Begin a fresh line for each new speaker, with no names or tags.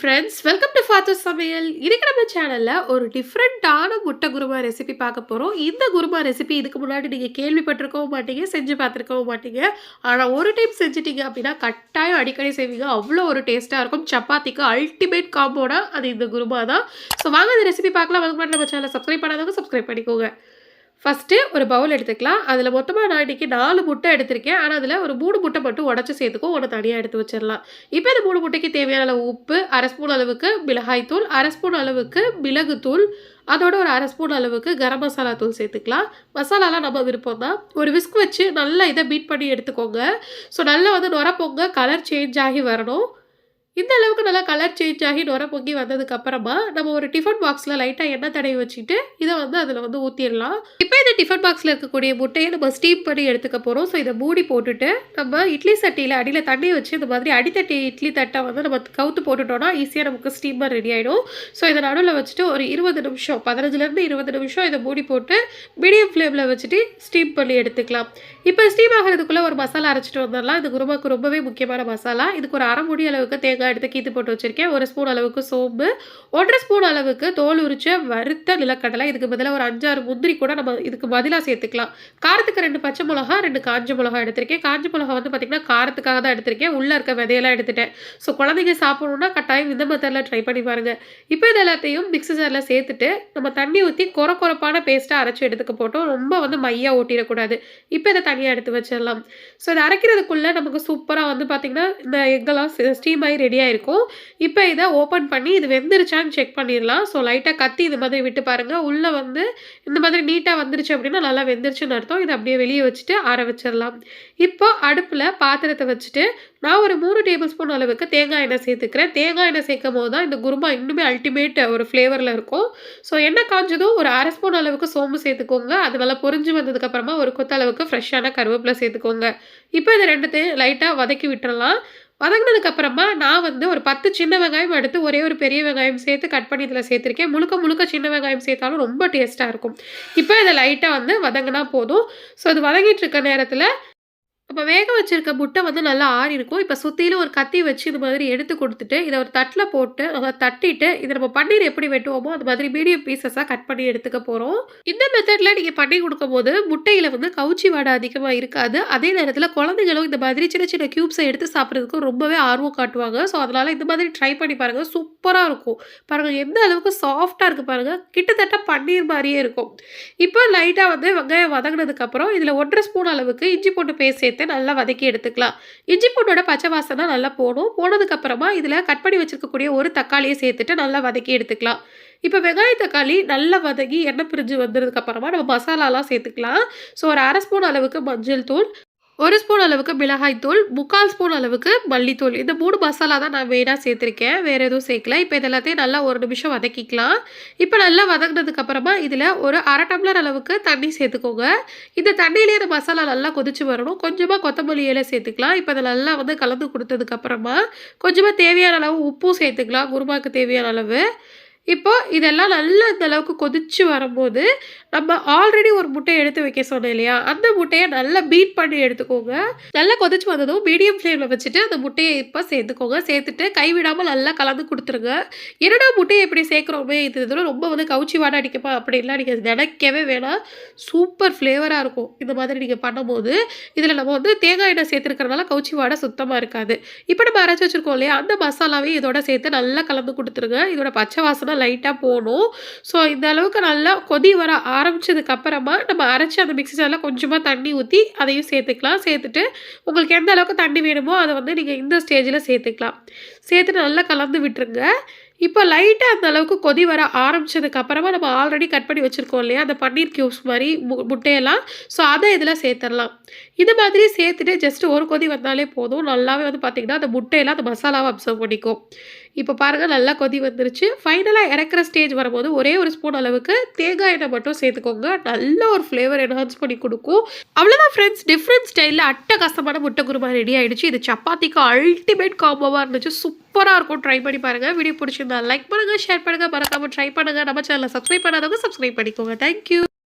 Friends welcome to ஃபாத்து சமையல் இதுக்கு நம்ம சேனலில் ஒரு டிஃப்ரெண்ட்டான முட்டை குருமா ரெசிபி பார்க்க போகிறோம் இந்த குருமா ரெசிபி இதுக்கு முன்னாடி நீங்கள் கேள்விப்பட்டிருக்கவும் மாட்டீங்க செஞ்சு பார்த்துருக்கவும் மாட்டீங்க. ஆனால் ஒரு டைம் செஞ்சிட்டிங்க அப்படின்னா கட்டாயம் அடிக்கடி செய்வீங்க. அவ்வளோ ஒரு டேஸ்ட்டாக இருக்கும். சப்பாத்திக்கு அல்டிமேட் காம்போனா அது இந்த குருமா தான். ஸோ வாங்க இந்த ரெசிபி பார்க்கலாம். அதுக்கு முன்னாடி நம்ம சேனலை சப்ஸ்கிரைப் பண்ணாதவங்க சப்ஸ்கிரைப் பண்ணிக்கோங்க. ஃபஸ்ட்டு ஒரு பவுல் எடுத்துக்கலாம். அதில் மொத்தமாக நான் இன்றைக்கி நாலு முட்டை எடுத்திருக்கேன். ஆனால் அதில் ஒரு மூணு முட்டை மட்டும் உடச்சி சேர்த்துக்கும் ஒன்று தனியாக எடுத்து வச்சிடலாம். இப்போ இந்த மூணு முட்டைக்கு தேவையான அளவு உப்பு அரை ஸ்பூன் அளவுக்கு மிளகாய்த்தூள் அரை ஸ்பூன் அளவுக்கு மிளகுத்தூள் அதோட ஒரு அரை ஸ்பூன் அளவுக்கு கரம் மசாலா தூள் சேர்த்துக்கலாம். மசாலாலாம் நம்ம விருப்பம் தான் ஒரு விஸ்க் வச்சு நல்லா இதை பீட் பண்ணி எடுத்துக்கோங்க. ஸோ நல்லா வந்து நுரப்போங்க. கலர் சேஞ்ச் ஆகி வரணும். இந்த அளவுக்கு நல்லா கலர் சேஞ்ச் ஆகி நுர பொங்கி வந்ததுக்கப்புறமா நம்ம ஒரு டிஃபன் பாக்ஸில் லைட்டாக எண்ணெய் தடவி வச்சுட்டு இதை வந்து அதில் வந்து ஊற்றிடலாம் இப்போ இந்த டிஃபன் பாக்ஸில் இருக்கக்கூடிய முட்டையை நம்ம ஸ்டீம் பண்ணி எடுத்துக்க போகிறோம் ஸோ இதை மூடி போட்டுட்டு நம்ம இட்லி சட்டியில் அடியில் தண்ணி வச்சு இந்த மாதிரி அடித்தட்டி இட்லி தட்டை வந்து நம்ம கவுத்து போட்டுட்டோம்னா ஈஸியாக நமக்கு ஸ்டீமர் ரெடி ஆகிடும் ஸோ இதை நடுவில் வச்சுட்டு ஒரு இருபது நிமிஷம் பதினஞ்சுலேருந்து இருபது நிமிஷம் இதை மூடி போட்டு மீடியம் ஃப்ளேமில் வச்சுட்டு ஸ்டீம் பண்ணி எடுத்துக்கலாம். இப்போ ஸ்டீம் ஆகிறதுக்குள்ளே ஒரு மசாலா அரைச்சிட்டு வந்துடலாம். இது குருமாக்கு ரொம்பவே முக்கியமான மசாலா. இதுக்கு ஒரு அரை முடி அளவுக்கு தேங்காய் எடுத்து கீத்து போட்டு வச்சுருக்கேன். ஒரு ஸ்பூன் அளவுக்கு சோம்பு ஒன்றரை ஸ்பூன் அளவுக்கு தோல் உரிச்ச வறுத்த நிலக்கடலை இதுக்கு பதிலாக ஒரு அஞ்சாறு முந்திரி கூட நம்ம இதுக்கு பதிலாக சேர்த்துக்கலாம். காரத்துக்கு ரெண்டு பச்சை மிளகா ரெண்டு காஞ்ச மிளகா எடுத்திருக்கேன். காஞ்ச மிளகா வந்து பார்த்திங்கன்னா காரத்துக்காக தான் எடுத்திருக்கேன். உள்ளே இருக்க விதையெல்லாம் எடுத்துட்டேன். ஸோ குழந்தைங்க சாப்பிடணுன்னா கட்டாயம் இந்த மெத்தடில் ட்ரை பண்ணி பாருங்கள் இப்போ இது எல்லாத்தையும் மிக்ஸி ஜாரில் சேர்த்துட்டு நம்ம தண்ணி ஊற்றி கொர கொரப்பான பேஸ்ட்டாக அரைச்சி எடுத்துக்க போட்டோம். ரொம்ப வந்து மையாக ஓட்டிடக்கூடாது. இப்போ இதை தனியாக எடுத்து வச்சிடலாம். ஸோ இதை அரைக்கிறதுக்குள்ளே நமக்கு சூப்பராக வந்து பார்த்திங்கன்னா இந்த எக்கெல்லாம் ஸ்டீம் ஆகி ரெடியாக இருக்கும் இப்போ இதை ஓப்பன் பண்ணி இது வெந்துருச்சான்னு செக் பண்ணிடலாம். ஸோ லைட்டாக கத்தி இது மாதிரி விட்டு பாருங்கள் உள்ளே வந்து இந்த மாதிரி நீட்டாக வந்துருச்சு அப்படின்னா நல்லா வெந்துருச்சுன்னு அர்த்தம். இதை அப்படியே வெளியே வச்சுட்டு ஆற வச்சிடலாம் இப்போ அடுப்பில் பாத்திரத்தை வச்சுட்டு நான் ஒரு மூணு டேபிள் ஸ்பூன் அளவுக்கு தேங்காய் எண்ணெய் சேர்த்துக்கிறேன். தேங்காய் எண்ணெய் சேர்க்கும் போது தான் இந்த குருமா இன்னுமே அல்டிமேட் ஒரு ஃப்ளேவரில் இருக்கும். ஸோ எண்ணெய் காஞ்சதும் ஒரு அரை ஸ்பூன் அளவுக்கு சோம்பு சேர்த்துக்கோங்க. அது நல்லா பொரிஞ்சு வந்ததுக்கப்புறமா ஒரு கொத்த அளவுக்கு ஃப்ரெஷ்ஷான கருவேப்பிலை சேர்த்துக்கோங்க. இப்போ இது ரெண்டுத்தையும் லைட்டாக வதக்கி விட்டுறலாம். வதங்கினதுக்கு அப்புறமா நான் வந்து ஒரு பத்து சின்ன வெங்காயம் எடுத்து ஒரே ஒரு பெரிய வெங்காயம் சேர்த்து கட் பண்ணி இதில் சேர்த்துருக்கேன். முழுக்க முழுக்க சின்ன வெங்காயம் சேர்த்தாலும் ரொம்ப டேஸ்ட்டாக இருக்கும். இப்போ இதை லைட்டாக வந்து வதங்கினா போதும். ஸோ அது வதங்கிட்டு இருக்க நேரத்தில் நம்ம வேக வச்சிருக்க முட்டை வந்து நல்லா ஆறி இருக்கும். இப்போ சுற்றிலும் ஒரு கத்தி வச்சு இது மாதிரி எடுத்து கொடுத்துட்டு இதை ஒரு தட்டில் போட்டு அதை தட்டிட்டு இதை நம்ம பன்னீர் எப்படி வெட்டுவோமோ அது மாதிரி மீடியம் பீசஸாக கட் பண்ணி எடுத்துக்க போகிறோம் இந்த மெத்தடில் நீங்கள் பண்ணி கொடுக்கும்போது முட்டையில் வந்து கவுச்சி வாடை அதிகமாக இருக்காது. அதே நேரத்தில் குழந்தைங்களும் இந்த மாதிரி சின்ன சின்ன க்யூப்ஸை எடுத்து சாப்பிட்றதுக்கு ரொம்பவே ஆர்வம் காட்டுவாங்க. ஸோ அதனால் இந்த மாதிரி ட்ரை பண்ணி பாருங்கள் சூப்பராக இருக்கும். பாருங்கள் எந்த அளவுக்கு சாஃப்டாக இருக்குது பாருங்கள் கிட்டத்தட்ட பன்னீர் மாதிரியே இருக்கும். இப்போ லைட்டாக வந்து வெங்காயம் வதங்கினதுக்கப்புறம் இதில் ஒன்றரை ஸ்பூன் அளவுக்கு இஞ்சி போட்டு பேசி சேர்த்து நல்லா வதக்கி எடுத்துக்கலாம். இஞ்சி பூண்டோட பச்சை வாசனை நல்லா போடும். போனதுக்கப்புறமா இதில் கட் பண்ணி வச்சுருக்கக்கூடிய ஒரு தக்காளியை சேர்த்துட்டு நல்லா வதக்கி எடுத்துக்கலாம். இப்போ வெங்காய தக்காளி நல்லா வதக்கி எண்ணெய் பிரிஞ்சு வந்ததுக்கப்புறமா நம்ம மசாலாலாம் சேர்த்துக்கலாம். ஸோ ஒரு அரை ஸ்பூன் அளவுக்கு மஞ்சள் தூள் ஒரு ஸ்பூன் அளவுக்கு மிளகாய் தூள் முக்கால் ஸ்பூன் அளவுக்கு மல்லித்தூள். இந்த மூணு மசாலா தான் நான் மெயினாக சேர்த்துருக்கேன். வேறு எதுவும் சேர்க்கல. இப்போ இது எல்லாத்தையும் நல்லா ஒரு நிமிஷம் வதக்கிக்கலாம். இப்போ நல்லா வதங்கினதுக்கப்புறமா இதில் ஒரு அரை டம்ளர் அளவுக்கு தண்ணி சேர்த்துக்கோங்க. இந்த தண்ணியிலே இந்த மசாலா நல்லா கொதிச்சு வரணும். கொஞ்சமாக கொத்தமல்லி இலை சேர்த்துக்கலாம். இப்போ அதை நல்லா வந்து கலந்து கொடுத்ததுக்கப்புறமா கொஞ்சமாக தேவையான அளவு உப்பும் சேர்த்துக்கலாம். குருமாவுக்கு தேவையான அளவு. இப்போ இதெல்லாம் நல்லா இந்த அளவுக்கு கொதிச்சு வரும்போது நம்ம ஆல்ரெடி ஒரு முட்டையை எடுத்து வைக்க சொன்னோம் இல்லையா? அந்த முட்டையை நல்லா பீட் பண்ணி எடுத்துக்கோங்க. நல்லா கொதிச்சு வந்ததும் மீடியம் ஃப்ளேமில் வச்சுட்டு அந்த முட்டையை இப்போ சேர்த்துக்கோங்க. சேர்த்துட்டு கைவிடாமல் நல்லா கலந்து கொடுத்துருங்க. என்னடா முட்டையை எப்படி சேர்க்குறோமே? இது இதில் ரொம்ப வந்து கவுச்சி வாடை அடிக்குமா? அப்படின்லாம் நீங்கள் நினைக்கவே வேணாம். சூப்பர் ஃப்ளேவராக இருக்கும். இந்த மாதிரி நீங்கள் பண்ணும்போது இதில் நம்ம வந்து தேங்காய் எண்ணெய் சேர்த்துருக்கறனால கவுச்சி வாடை சுத்தமாக இருக்காது. இப்போ நம்ம அரைச்சி வச்சுருக்கோம் இல்லையா? அந்த மசாலாவையும் இதோட சேர்த்து நல்லா கலந்து கொடுத்துருங்க. இதோட பச்சை வாசனை லைட்டாக போகணும். ஸோ இந்த அளவுக்கு நல்லா கொதி வர ஆரம்பிச்சதுக்கு அப்புறமா நம்ம அரைச்சி அந்த மிக்சி ஜாரில் கொஞ்சமாக தண்ணி ஊற்றி அதையும் சேர்த்துக்கலாம். சேர்த்துட்டு உங்களுக்கு எந்த அளவுக்கு தண்ணி வேணுமோ அதை வந்து நீங்கள் இந்த ஸ்டேஜில் சேர்த்துக்கலாம். சேர்த்துட்டு நல்லா கலந்து விட்டுருங்க. இப்போ லைட்டாக அந்த அளவுக்கு கொதி வர ஆரம்பிச்சதுக்கு அப்புறமா நம்ம ஆல்ரெடி கட் பண்ணி வச்சுருக்கோம் இல்லையா? அந்த பன்னீர் க்யூப்ஸ் மாதிரி மு முட்டையெல்லாம். ஸோ அதை இதில் சேர்த்துடலாம். இது மாதிரி சேர்த்துட்டு ஜஸ்ட் ஒரு கொதி வந்தாலே போதும். நல்லாவே வந்து பார்த்திங்கன்னா அந்த முட்டையெல்லாம் அந்த மசாலாவை அப்சர்வ் பண்ணிக்கும். இப்போ பாருங்கள் நல்லா கொதி வந்துருச்சு. ஃபைனலாக இறக்குற ஸ்டேஜ் வரும்போது ஒரே ஒரு ஸ்பூன் அளவுக்கு தேங்காய் எண்ணெய் மட்டும் சேர்த்துக்கோங்க. நல்ல ஒரு ஃப்ளேவர் என்ஹான்ஸ் பண்ணி கொடுக்கும். அவ்வளோதான் ஃப்ரெண்ட்ஸ் டிஃப்ரெண்ட் ஸ்டைலில் அட்டகாசமான முட்டை குருமா ரெடி ஆகிடுச்சு இது சப்பாத்திக்கு அல்டிமேட் காம்போவாக இருந்துச்சு. சூப்பர் சூப்பராக இருக்கும். ட்ரை பண்ணி பாருங்கள் வீடியோ பிடிச்சிருந்தா லைக் பண்ணுங்கள் ஷேர் பண்ணுங்கள் மறக்காமல் ட்ரை பண்ணுங்கள் நம்ம சேனலை சப்ஸ்கிரைப் பண்ணாதவங்க சப்ஸ்கிரைப் பண்ணிக்கோங்க. தேங்க்யூ